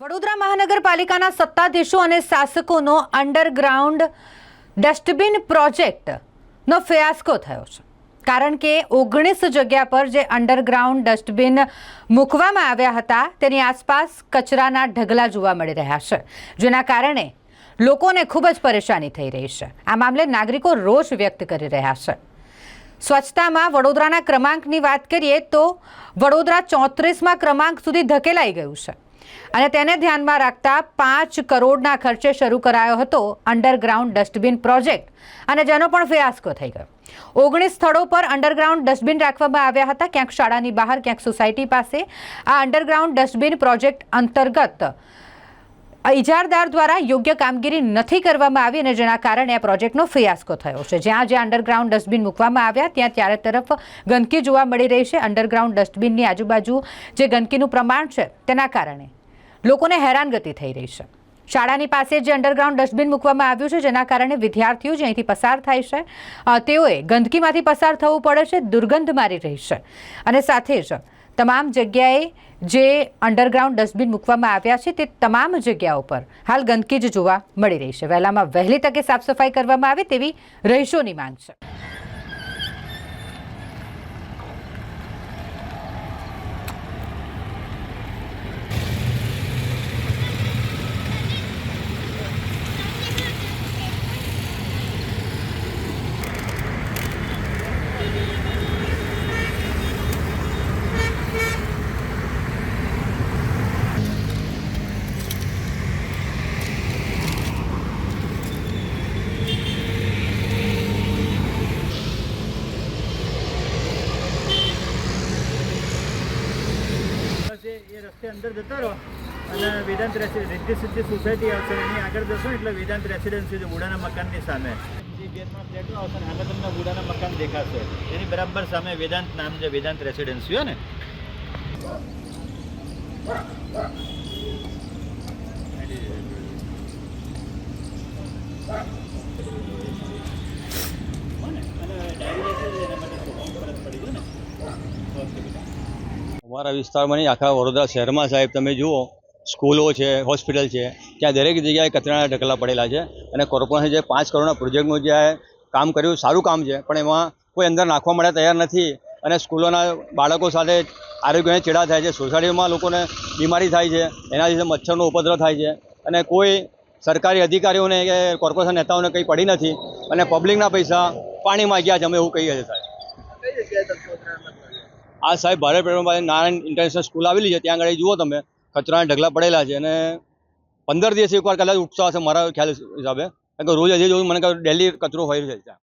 વડોદરા મહાનગરપાલિકાના સત્તાધીશો અને શાસકોનો અંડરગ્રાઉન્ડ ડસ્ટબિન પ્રોજેક્ટનો ફિયાસ્કો થયો છે. કારણ કે ઓગણીસ જગ્યા પર જે અંડરગ્રાઉન્ડ ડસ્ટબિન મૂકવામાં આવ્યા હતા, તેની આસપાસ કચરાના ઢગલા જોવા મળી રહ્યા છે. જેના કારણે લોકોને ખૂબ જ પરેશાની થઈ રહી છે. આ મામલે નાગરિકો રોષ વ્યક્ત કરી રહ્યા છે. સ્વચ્છતામાં વડોદરાના ક્રમાંકની વાત કરીએ તો વડોદરા ચોત્રીસમાં ક્રમાંક સુધી ધકેલાઈ ગયું છે. અને તેને ધ્યાનમાં રાખતા પાંચ કરોડના ખર્ચે શરૂ કરાયો હતો અંડરગ્રાઉન્ડ ડસ્ટબિન પ્રોજેક્ટ. અને જેનો પણ ફિયાસ્કો થઈ ગયો. ઓગણીસ સ્થળો પર અંડરગ્રાઉન્ડ ડસ્ટબિન રાખવામાં આવ્યા હતા. ક્યાંક શાળાની બહાર, ક્યાંક સોસાયટી પાસે. આ અંડરગ્રાઉન્ડ ડસ્ટબિન પ્રોજેક્ટ અંતર્ગત ઇજારદાર દ્વારા યોગ્ય કામગીરી નથી કરવામાં આવી અને જેના કારણે આ પ્રોજેક્ટનો ફિયાસ્કો થયો છે. જ્યાં જ્યાં અંડરગ્રાઉન્ડ ડસ્ટબિન મૂકવામાં આવ્યા, ત્યાં ત્યારે તરફ ગંદકી જોવા મળી રહી છે. અંડરગ્રાઉન્ડ ડસ્ટબિનની આજુબાજુ જે ગંદકીનું પ્રમાણ છે, તેના કારણે. લોકોને હેરાનગતિ થઈ રહી છે. શાળાની પાસે જે અંડરગ્રાઉન્ડ ડસ્ટબિન મૂકવામાં આવ્યું છે, જેના કારણે વિદ્યાર્થીઓ જે અહીંથી પસાર થાય છે તેઓએ ગંદકીમાંથી પસાર થવું પડે છે, દુર્ગંધ મારી રહી છે. અને સાથે જ તમામ જગ્યાએ જે અંડરગ્રાઉન્ડ ડસ્ટબિન મૂકવામાં આવ્યા છે, તે તમામ જગ્યાઓ પર હાલ ગંદકી જ જોવા મળી રહી છે. વહેલામાં વહેલી તકે સાફ સફાઈ કરવામાં આવે તેવી રહીશોની માંગ છે. રસ્તે અંદર જતા રહો. અને વેદાંત રેસિડેન્સી રિદ્ધિ સિદ્ધિ સોસાયટી આવશે, એની આગળ જશો એટલે વેદાંત રેસિડેન્સી છે બુડાના મકાનની સામે. જે, ગેટમાં ફ્લેટો આવશે સામે તમને બુડાના મકાન દેખાશે. એની બરાબર સામે વેદાંત નામ છે, વેદાંત રેસિડેન્સી ને? અમારા વિસ્તારમાં નહીં, આખા વડોદરા શહેરમાં સાહેબ તમે જુઓ, સ્કૂલો છે, હોસ્પિટલ છે, ત્યાં દરેક જગ્યાએ કચરાના ઢગલા પડેલા છે અને કોર્પોરેશન જે પાંચ કરોડના પ્રોજેક્ટનું જે કામ કર્યું, સારું કામ છે, પણ એમાં કોઈ અંદર નાખવા માટે તૈયાર નથી અને સ્કૂલોના બાળકો સાથે આરોગ્યને ચેડા થાય છે, સોસાયટીમાં લોકોને બીમારી થાય છે, એના લીધે મચ્છરનો ઉપદ્રવ થાય છે અને કોઈ સરકારી અધિકારીઓને કે કોર્પોરેશન નેતાઓને કંઈ પડી નથી અને પબ્લિકના પૈસા પાણીમાં ગયા છે, અમે એવું કહીએ છીએ સાહેબ. આ સાહેબ ભારત પેટ્રોલ પાસે નારાયણ ઇન્ટરનેશનલ સ્કૂલ આવેલી છે. ત્યાં આગળ જુઓ તમે, કચરાના ઢગલા પડેલા છે અને પંદર દિવસ એકવાર કદાચ ઉપસાવ હશે મારા ખ્યાલ હિસાબે. કારણ કે રોજ હજી જોયું મને ડેલી કચરો હોય છે ત્યાં.